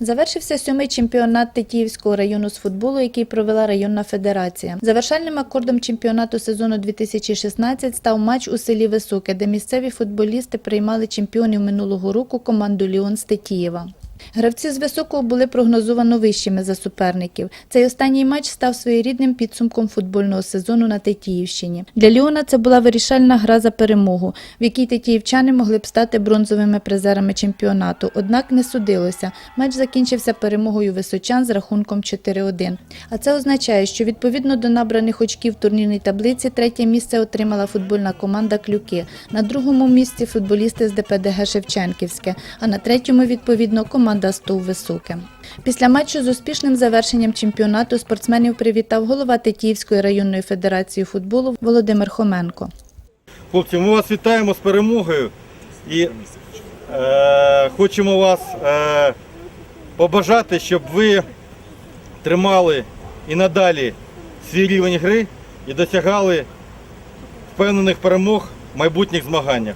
Завершився сьомий чемпіонат Тетіївського району з футболу, який провела районна федерація. Завершальним акордом чемпіонату сезону 2016 став матч у селі Високе, де місцеві футболісти приймали чемпіонів минулого року команду Ліон з Тетіїва. Гравці з високого були прогнозовано вищими за суперників. Цей останній матч став своєрідним підсумком футбольного сезону на Тетіївщині. Для Ліона це була вирішальна гра за перемогу, в якій тетіївчани могли б стати бронзовими призерами чемпіонату. Однак не судилося. Матч закінчився перемогою височан з рахунком 4-1. А це означає, що відповідно до набраних очків турнірній таблиці третє місце отримала футбольна команда Клюки. На другому місці футболісти з ДПДГ Шевченківське, а на третьому, відповідно, команда Стов Високе. Після матчу з успішним завершенням чемпіонату спортсменів привітав голова Тетіївської районної федерації футболу Володимир Хоменко. Хлопці, ми вас вітаємо з перемогою і е, хочемо вас е, побажати, щоб ви тримали і надалі свій рівень гри і досягали впевнених перемог в майбутніх змаганнях.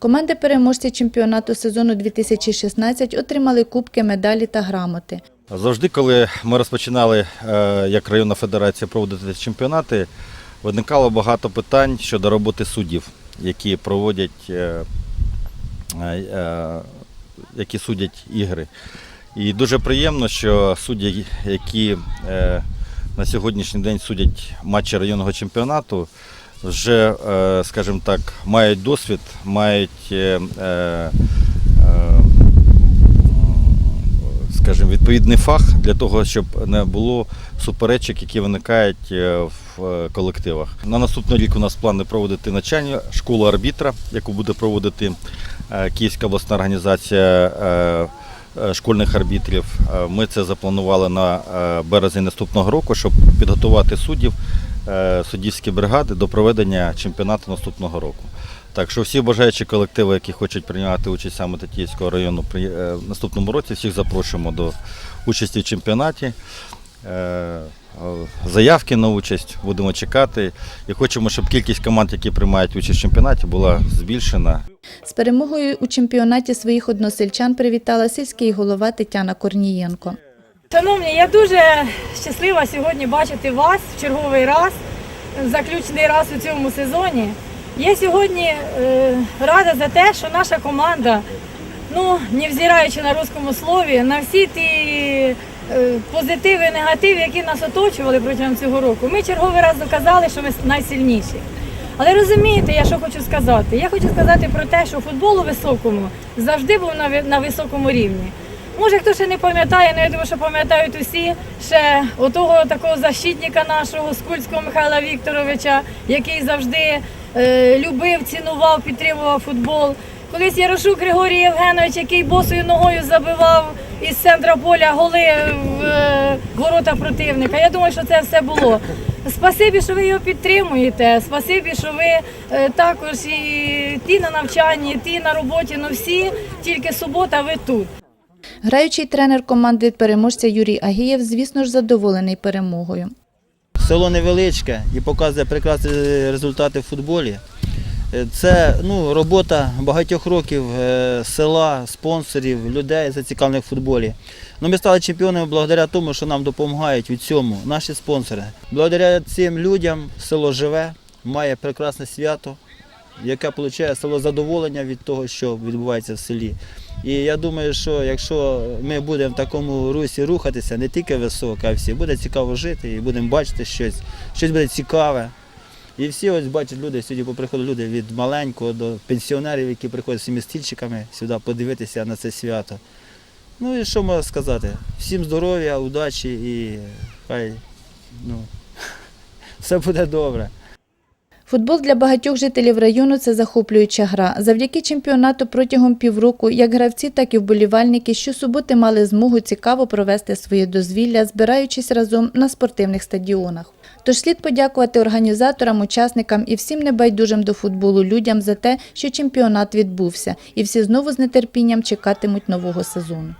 Команди переможці чемпіонату сезону 2016 отримали кубки, медалі та грамоти. Завжди, коли ми розпочинали е, як районна федерація проводити чемпіонати, виникало багато питань щодо роботи суддів, які проводять, е, е, які судять ігри. І дуже приємно, що судді, які на сьогоднішній день судять матчі районного чемпіонату, вже, е, скажімо так, мають досвід, мають е, е, скажімо, відповідний фах для того, щоб не було суперечок, які виникають в колективах. На наступний рік у нас плани проводити навчання школу арбітра, яку буде проводити Київська обласна організація школьних арбітрів. Ми це запланували на березень наступного року, щоб підготувати суддів, суддівські бригади до проведення чемпіонату наступного року. Так що всі бажаючі колективи, які хочуть прийняти участь саме Тетіївського району при е, в наступному році, всіх запрошуємо до участі в чемпіонаті. Е, е, Заявки на участь будемо чекати і хочемо, щоб кількість команд, які приймають участь в чемпіонаті, була збільшена. З перемогою у чемпіонаті своїх односельчан привітала сільський голова Тетяна Корнієнко. Шановні, я дуже щаслива сьогодні бачити вас в черговий раз, заключний раз у цьому сезоні. Я сьогодні е, рада за те, що наша команда, ну, невзираючи на русскому слові, на всі ті е, позитиви і негативи, які нас оточували протягом цього року, ми черговий раз доказали, що ми найсильніші. Але розумієте, я що хочу сказати? Я хочу сказати про те, що футбол у високому завжди був на, на високому рівні. Може, хто ще не пам'ятає, але я думаю, що пам'ятають усі ще отого такого защитника нашого Скульського Михайла Вікторовича, який завжди е, любив, цінував, підтримував футбол. Колись Ярошук Григорій Євгенович, який босою ногою забивав із центра поля голи в е, ворота противника. Я думаю, що це все було. Спасибі, що ви його підтримуєте. Спасибі, що ви е, також і ті на навчанні, ті на роботі, ну всі, тільки субота, ви тут. Граючий тренер команди переможця Юрій Агієв, звісно ж, задоволений перемогою. Село невеличке і показує прекрасні результати в футболі. Е, Це ну, робота багатьох років е, села, спонсорів, людей зацікавлених в футболі. Ну, ми стали чемпіонами благодаря тому, що нам допомагають у цьому наші спонсори. Благодаря цим людям село живе, має прекрасне свято, яке отримує село задоволення від того, що відбувається в селі. І я думаю, що якщо ми будемо в такому русі рухатися, не тільки високо, а всі, буде цікаво жити і будемо бачити щось, щось буде цікаве. І всі ось бачать люди, сьогодні поприходять люди від маленького до пенсіонерів, які приходять з цими стільчиками сюди подивитися на це свято. Ну і що можна сказати? Всім здоров'я, удачі і хай ну, все буде добре. Футбол для багатьох жителів району це захоплююча гра. Завдяки чемпіонату протягом півроку як гравці, так і вболівальники щосуботи мали змогу цікаво провести своє дозвілля, збираючись разом на спортивних стадіонах. Тож слід подякувати організаторам, учасникам і всім небайдужим до футболу людям за те, що чемпіонат відбувся, і всі знову з нетерпінням чекатимуть нового сезону.